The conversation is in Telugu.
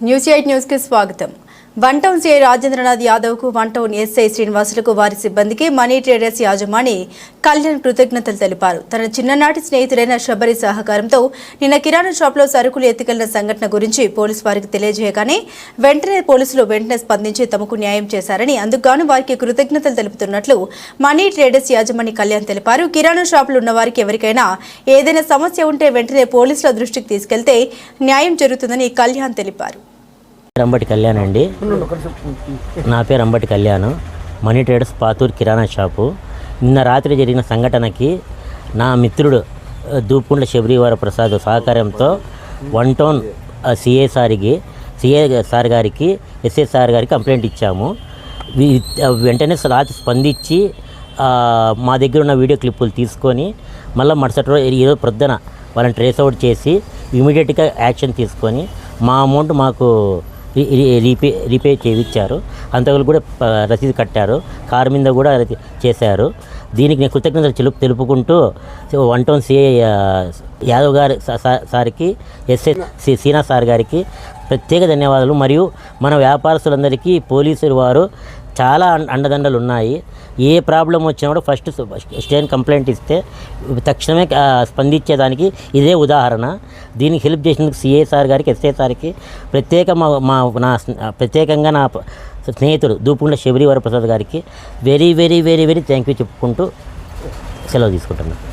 ന്യൂസ് എയ്റ്റ് ന്യൂസ്ക്ക് സ്വാഗതം వన్ టౌన్ సిఐ రాజేంద్రనాథ్ యాదవ్కు వన్ టౌన్ ఎస్ఐ శ్రీనివాసులకు వారి సిబ్బందికి మనీ ట్రేడర్స్ యాజమాని కళ్యాణ్ కృతజ్ఞతలు తెలిపారు. తన చిన్ననాటి స్నేహితుడైన శబరి సహకారంతో నిన్న కిరాణా షాప్లో సరుకులు ఎత్తుకెళ్ళిన సంఘటన గురించి పోలీసు వారికి తెలియజేయగానే వెంటనే పోలీసులు వెంటనే స్పందించి తమకు న్యాయం చేశారని అందుకుగాను వారికి కృతజ్ఞతలు తెలుపుతున్నట్లు మనీ ట్రేడర్స్ యాజమాని కళ్యాణ్ తెలిపారు. కిరాణా షాపులు ఉన్న వారికి ఎవరికైనా ఏదైనా సమస్య ఉంటే వెంటనే పోలీసుల దృష్టికి తీసుకెళ్తే న్యాయం జరుగుతుందని కళ్యాణ్ తెలిపారు. అంబటి కళ్యాణ్ అండి. నా పేరు అంబటి కళ్యాణ్. మనీ ట్రేడర్స్ పాతూర్ కిరాణా షాపు. నిన్న రాత్రి జరిగిన సంఘటనకి నా మిత్రుడు ఆ, దూపుకుండ్ల శబరివార ప్రసాద్ సహకారంతో వన్ టౌన్ సిఏ సారికి సిఏ సార్ గారికి ఎస్ఏ సార్ గారికి కంప్లైంట్ ఇచ్చాము. వెంటనే రాత్రి స్పందించి మా దగ్గర ఉన్న వీడియో క్లిప్పులు తీసుకొని మళ్ళీ మరుసటి రోజు ఈరోజు ప్రొద్దున వాళ్ళని ట్రేస్ అవుట్ చేసి ఇమీడియట్గా యాక్షన్ తీసుకొని మా అమౌంట్ మాకు రీపే రీపే చేయించారు. అంతకులు కూడా రసీదు కట్టారు. కారు మీద కూడా చేశారు. దీనికి నేను కృతజ్ఞతలు తెలుపు తెలుపుకుంటూ వన్ టౌన్ సిఏ యాదవ్ గారి సార్కి ఎస్ఏ సి సీనా సార్ గారికి ప్రత్యేక ధన్యవాదాలు. మరియు మన వ్యాపారస్తులందరికీ పోలీసులు వారు చాలా అండదండలు ఉన్నాయి. ఏ ప్రాబ్లం వచ్చినా కూడా ఫస్ట్ స్టేన్ కంప్లైంట్ ఇస్తే తక్షణమే స్పందించేదానికి ఇదే ఉదాహరణ. దీనికి హెల్ప్ చేసినందుకు సిఏ సార్ గారికి ఎస్ఏ సార్కి ప్రత్యేక మా మా నా ప్రత్యేకంగా నా స్నేహితుడు దూపుండ శబరి వరప్రసాద్ గారికి very very very very thank you చెప్పుకుంటూ సెలవు తీసుకుంటున్నాను.